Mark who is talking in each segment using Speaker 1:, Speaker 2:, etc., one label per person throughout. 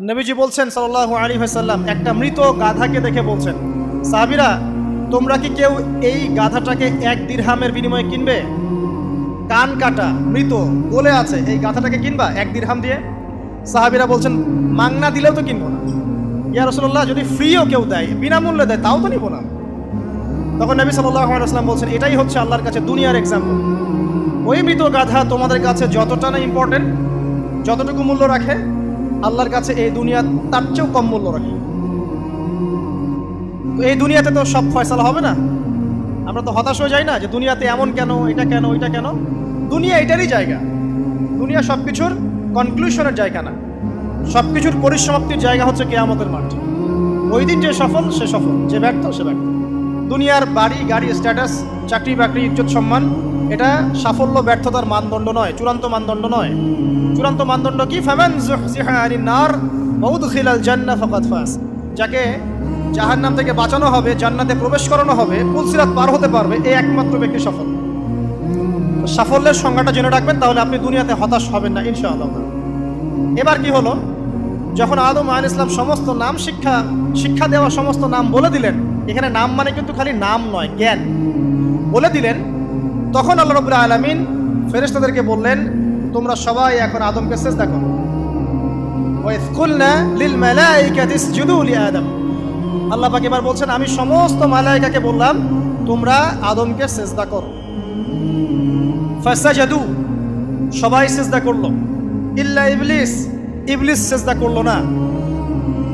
Speaker 1: নবীজি বলছেন সাল্লাহ আলী সাল্লাম একটা মৃত গাধাকে দেখে বলছেন, সাহাবিরা, তোমরা কি কেউ এই গাধাটাকে এক দিরহামের বিনিময়ে কিনবে? কান কাটা, মৃত, বলে আছে, এই গাধাটাকে কিনবা এক দিরহাম দিয়ে? সাহাবিরা বলছেন, মাংনা দিলেও তো কিনবো না। ইয়া রসল্লাহ যদি ফ্রিও কেউ দেয়, বিনামূল্যে দেয়, তাও তো নিবো না। তখন নবী সাল্লাহ আলাইসলাম বলছেন, এটাই হচ্ছে আল্লাহর কাছে দুনিয়ার এক্সাম্পল ওই মৃত গাধা তোমাদের কাছে যতটা না ইম্পর্টেন্ট যতটুকু মূল্য রাখে আল্লাহর কাছে এই দুনিয়া তার চেয়েও কম মূল্য রাখে। এই দুনিয়াতে তো সব ফয়সালা হবে না। আমরা তো হতাশ হয়ে যাই না যে দুনিয়াতে এমন কেন, এটা কেন, ওইটা কেন? দুনিয়া এটারই জায়গা। দুনিয়া সব কিছুর কনক্লুশনের জায়গা না। সব কিছুর পরিসমাপ্তির জায়গা হচ্ছে কেয়ামতের মাঠ। ওই দিন যে সফল, সে সফল। যে ব্যর্থ, সে ব্যর্থ। দুনিয়ার বাড়ি, গাড়ি স্ট্যাটাস চাকরি, বাকরি, ইজ্জত, সম্মান, এটা সাফল্য, ব্যর্থতার মানদণ্ড নয়, চূড়ান্ত মানদণ্ড নয়। চূড়ান্ত মানদণ্ড কি? নার যাকে জাহান্নাম থেকে বাঁচানো হবে, জান্নাতে প্রবেশ করানো হবে পুলসিরাত পার হতে পারবে এই একমাত্র ব্যক্তি সফল সাফল্যের সংজ্ঞাটা জেনে রাখবেন, তাহলে আপনি দুনিয়াতে হতাশ হবেন না, ইনশাআল্লাহ। এবার কি হলো? যখন আদম আল ইসলাম সমস্ত নাম শিক্ষা শিক্ষা দেওয়া সমস্ত নাম বলে দিলেন এখানে নাম মানে কিন্তু খালি নাম নয়, জ্ঞান। বলে দিলেন, তখন আল্লাহ রবুল্লা আলমিন ফেরেশতাদেরকে বললেন, তোমরা সবাই এখন আদমকে চেষ্টা করো। আল্লাহ পাক এবার বলছেন, আমি সমস্ত মালাইকাকে বললাম, তোমরা আদমকে সেজদা করো। ফাসাজাদু, সবাই সেজদা করল। ইল্লা ইবলিস ইবলিস সেজদা করল না।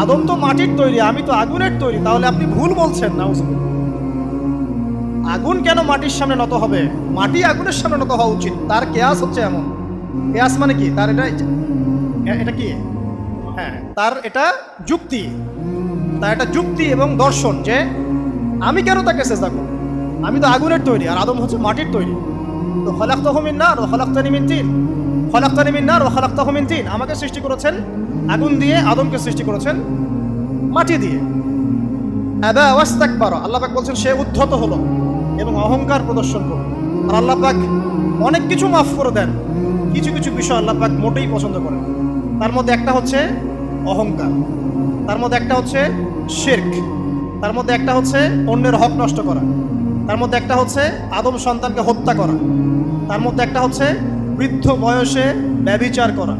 Speaker 1: আদম তো মাটির তৈরি, আমি তো আগুনের তৈরি, তাহলে আপনি ভুল বলছেন না আগুন কেন মাটির সামনে নত হবে? মাটি আগুনের সামনে নত হওয়া উচিত, তার কেয়াস হচ্ছে এমন। কেয়াস মানে কি? তার এটা এটা কি? হ্যাঁ তার এটা যুক্তি। তার এটা যুক্তি এবং দর্শন যে, আমি কেন তাকে চেষ্টা করব? আমি তো আগুনের তৈরি, আর আদম হচ্ছে মাটির তৈরি। তো ফলাক তহমিন না ও ফলাক তানিমিন তিন। তানিমিন না ও ফলাক তহমিন তিন। আমাকে সৃষ্টি করেছেন আগুন দিয়ে আদমকে সৃষ্টি করেছেন, মাটি দিয়ে। আদা ওয়াস্তাক বারো আল্লাহ পাক বলছেন, সে উদ্ধত হলো এবং অহংকার প্রদর্শন করল। আর আল্লাহ পাক অনেক কিছু মাফ করে দেন। কিছু কিছু বিষয় আল্লাহ পাক মোটেই পছন্দ করেন তার মধ্যে একটা হচ্ছে অহংকার, তার মধ্যে একটা হচ্ছে শির্ক, তার মধ্যে একটা হচ্ছে অন্যের হক নষ্ট করা, তার মধ্যে একটা হচ্ছে আদম সন্তানকে হত্যা করা, তার মধ্যে একটা হচ্ছে বৃদ্ধ বয়সে ব্যভিচার করা,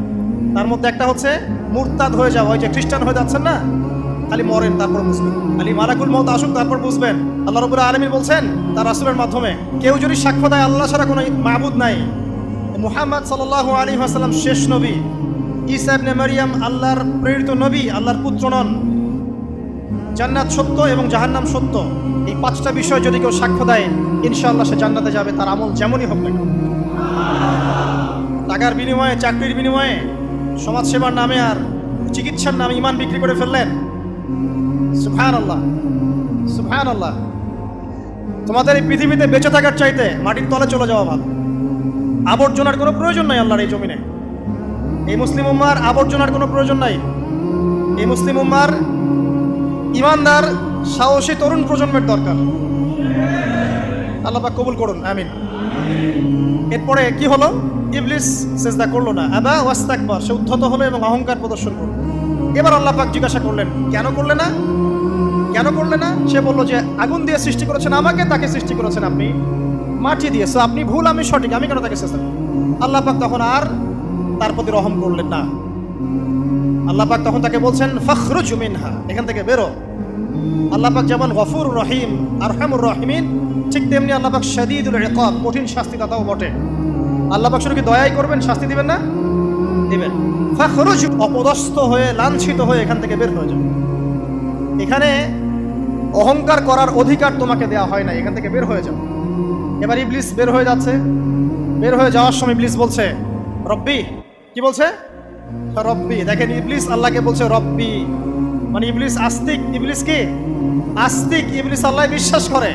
Speaker 1: তার মধ্যে একটা হচ্ছে মুরতাদ হয়ে যাওয়া ওই যে খ্রিস্টান হয়ে যাচ্ছেন না? খালি মরেন, তারপর বুঝবেন। খালি মালাকুল মত আসুক, তারপর বুঝবেন। আল্লাহ রবুল্লাহ আলমী বলছেন, তার রাসুলের মাধ্যমে, কেউ যদি সাক্ষ্য দেয়, আল্লাহ ছাড়া কোনো মাহবুদ নাই। মুহাম্মদ সাল্লাহ আলী আসাল্লাম শেষ নবী। ইসা ইবনে মারিয়াম আল্লাহর প্রেরিত নবী, আল্লাহর পুত্র নন। জান্নাত সত্য এবং জাহান্নাম সত্য। এই পাঁচটা বিষয় যদি কেউ সাক্ষ্য দেয়, ইনশাআল্লাহ সে জান্নাতে যাবে, তার আমল যেমনই না টাকার বিনিময়ে, চাকরির বিনিময়ে সমাজসেবার নামে আর চিকিৎসার নামে ইমান বিক্রি করে ফেললেন। সুফান আল্লাহ সুফান আল্লাহ তোমাদের এই পৃথিবীতে বেঁচে থাকার চাইতে মাটির তলে চলে যাওয়া ভালো। আবর্জনার কোনো প্রয়োজন নাই আল্লাহর এই জমিনে। এই মুসলিম উম্মার আবর্জনার কোনো প্রয়োজন নাই। এই মুসলিম উম্মার ইমানদার সাহসী তরুণ প্রজন্মের দরকার। আল্লাহ কবুল করুন, আমিন। এরপরে কি হলো? ইবলিস করল না। আবা ওয়াস্তাকবার সে উদ্ধত হলো এবং অহংকার প্রদর্শন করল। এবার আল্লাহ পাক জিজ্ঞাসা করলেন কেন করলে না? কেন করলে না? সে বলল যে আগুন দিয়ে সৃষ্টি করেছেন আমাকে তাকে সৃষ্টি করেছেন আপনি। মাটি দিয়ে। So, আপনি ভুল আমি সঠিক আমি কেন তাকে চেষ্টা আল্লাহ পাক তখন আর তার প্রতি রহম করলেন না। আল্লাহ পাক তখন তাকে বলছেন ফখরুজ মিনহা এখান থেকে বেরো। আল্লাহ পাক যেমন গফুর রহিম আর রহমুর রহিমিন, ঠিক তেমনি আল্লাহ পাক শদীদুল ইকাব, কঠিন শাস্তি দাতাও বটে। আল্লাহ পাক শুধু কি দয়াই করবেন, শাস্তি দিবেন না? দিবেন। ফখরুজ, অপদস্থ হয়ে, লাঞ্ছিত হয়ে এখান থেকে বের হয়ে যাবে এখানে অহংকার করার অধিকার তোমাকে দেওয়া হয় না এখান থেকে বের হয়ে যাও। এবার ইবলিস বের হয়ে যাচ্ছে। বের হয়ে যাওয়ার সময় ইবলিস বলছে, রব্বি। কি বলছে? রব্বি। দেখেন ইবলিস আল্লাহকে বলছে, রব্বি। মানে ইবলিস আস্তিক, ইবলিস কি? আস্তিক, ইবলিস আল্লাহ বিশ্বাস করে।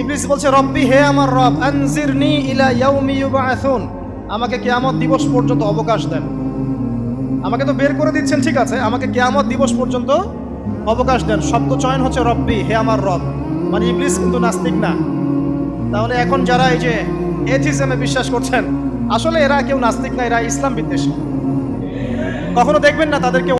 Speaker 1: ইবলিস বলছে, রব্বি, হে আমার রব, আনজিরনি ইলা ইয়াউমি ইউবাআসুন। আমাকে কিয়ামত দিবস পর্যন্ত অবকাশ দেন। আমাকে তো বের করে দিচ্ছেন, ঠিক আছে। আমাকে কিয়ামত দিবস পর্যন্ত অবকাশ দেন। শব্দ চয়ন হচ্ছে, রব্বি, হে আমার রব। মানে ইবলিস কিন্তু নাস্তিক না। তাহলে এখন যারা এই যে এথিজমে বিশ্বাস করছেন, আসলে এরা কেউ নাস্তিক না, এরা ইসলাম বিদ্বেষী। কখনো দেখবেন না তাদেরকে